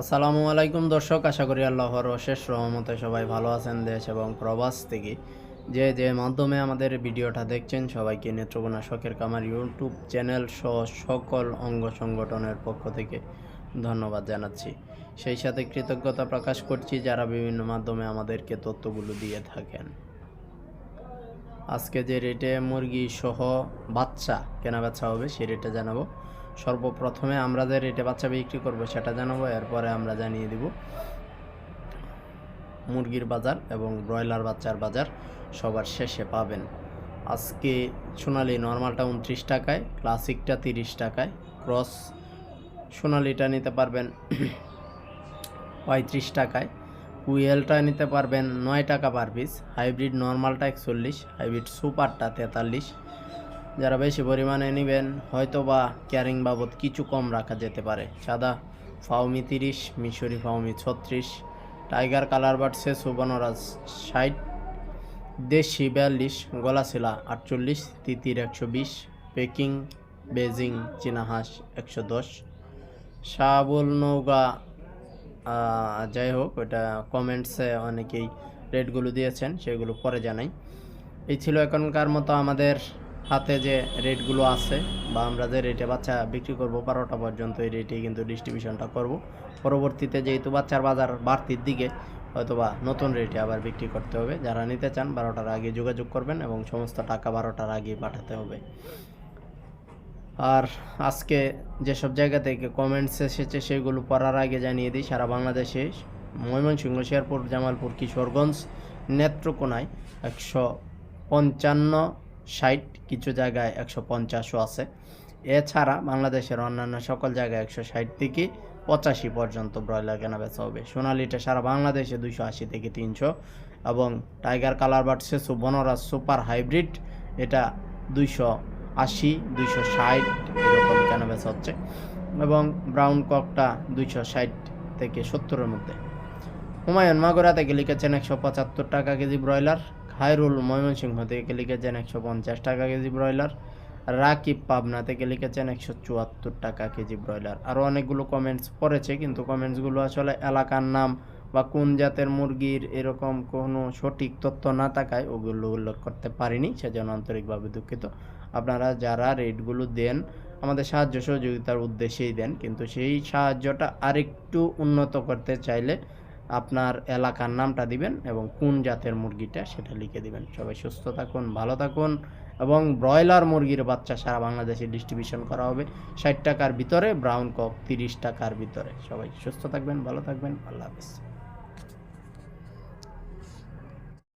আসসালামু আলাইকুম দর্শক, আশা করি আল্লাহর অশেষ রহমতে সবাই ভালো আছেন দেশ এবং প্রবাস থেকে। যে যে মাধ্যমে আমাদের ভিডিওটা দেখছেন, সবাইকে নেত্রকোনা শখের কামার ইউটিউব চ্যানেল সহ সকল অঙ্গ সংগঠনের পক্ষ থেকে ধন্যবাদ জানাচ্ছি। সেই সাথে কৃতজ্ঞতা প্রকাশ করছি যারা বিভিন্ন মাধ্যমে আমাদেরকে তথ্যগুলো দিয়ে থাকেন। আজকে যে রেটে মুরগি সহ বাচ্চা কেনা বেচা হবে সেই রেটে জানাব। সর্বপ্রথমে আমরা যে রেটে বাচ্চা বিক্রি করব, সেটা জানাব, এরপরে আমরা জানিয়ে দিব। মুরগির বাজার এবং ব্রয়লার বাচ্চার বাজার সবার শেষে পাবেন। আজকে সোনালি নর্মালটা উনত্রিশ টাকায় ক্লাসিকটা তিরিশ টাকায় ক্রস সোনালিটা নিতে পারবেন পঁয়ত্রিশ টাকায় কুয়েলটা নিতে পারবেন নয় টাকা পার পিস হাইব্রিড নর্মালটা একচল্লিশ হাইব্রিড সুপারটা তেতাল্লিশ যারা বেশি পরিমাণে নেবেন হয়তো বা ক্যারিং বাবদ কিছু কম রাখা যেতে পারে। সাদা ফাউমি তিরিশ, মিশরি ফাউমি ছত্রিশ, টাইগার কালার বাড়ছে সুবর্ণরাজ ষাট, দেশি বিয়াল্লিশ, গলাশিলা আটচল্লিশ, তিতির একশো বিশ, পেকিং বেজিং চীনা হাঁস একশো দশ শাহাবুল নৌকা যাই হোক ওটা কমেন্টসে অনেকেই রেটগুলো দিয়েছেন, সেগুলো পরে জানাই। এই ছিল এখনকার মতো আমাদের হাতে যে রেটগুলো আছে বা আমরা যে রেটে বাচ্চা বিক্রি করব বারোটা পর্যন্ত এই রেটেই কিন্তু ডিস্ট্রিবিউশনটা করব। পরবর্তীতে যেহেতু বাচ্চার বাজার বাড়তির দিকে, হয়তোবা নতুন রেটে আবার বিক্রি করতে হবে। যারা নিতে চান বারোটার আগে যোগাযোগ করবেন এবং সমস্ত টাকা বারোটার আগে পাঠাতে হবে। আর আজকে যেসব জায়গা থেকে কমেন্টস এসেছে সেগুলো পড়ার আগে জানিয়ে দিই, সারা বাংলাদেশে ময়মনসিংহ, শেরপুর, জামালপুর, কিশোরগঞ্জ, নেত্রকোনায় একশো পঞ্চান্ন ষাট কিছু জায়গায় একশো পঞ্চাশও আছে। এছাড়া বাংলাদেশের অন্যান্য সকল জায়গায় একশো ষাট থেকে পঁচাশি পর্যন্ত ব্রয়লার কেনা বেচা হবে। সোনালিটা সারা বাংলাদেশে দুইশো আশি থেকে তিনশো এবং টাইগার কালার বাড়ছে সুবর্ণরাজ সুপার হাইব্রিড এটা দুইশো আশি, দুইশো ষাট এরকম কেনা বেচা হচ্ছে এবং ব্রাউন ককটা দুইশো ষাট থেকে সত্তরের মধ্যে। হুমায়ুন মাগুরা থেকে লিখেছেন একশো পঁচাত্তর টাকা কেজি ব্রয়লার। খায়রুল ময়মনসিংহ থেকে লিখেছেন একশো পঞ্চাশ টাকা কেজি ব্রয়লার। রাকিব পাবনা থেকে লিখেছেন একশো চুয়াত্তর টাকা কেজি ব্রয়লার। আরও অনেকগুলো কমেন্টস পড়েছে, কিন্তু কমেন্টসগুলো আসলে এলাকার নাম বা কোন জাতের মুরগির এরকম কোনো সঠিক তথ্য না থাকায় ওগুলো উল্লেখ করতে পারিনি, সেজন্য আন্তরিকভাবে দুঃখিত। আপনারা যারা রেটগুলো দেন, আমাদের সাহায্য সহযোগিতার উদ্দেশ্যেই দেন, কিন্তু সেই সাহায্যটা আরেকটু উন্নত করতে চাইলে আপনার এলাকার নামটা দিবেন এবং কোন জাতের মুরগিটা সেটা লিখে দিবেন। সবাই সুস্থ থাকুন, ভালো থাকুন এবং ব্রয়লার মুরগির বাচ্চা সারা বাংলাদেশে ডিস্ট্রিবিউশন করা হবে। ষাট টাকার ভিতরে ব্রাউন কক তিরিশ টাকার ভিতরে। সবাই সুস্থ থাকবেন, ভালো থাকবেন, আল্লাহ হাফিজ।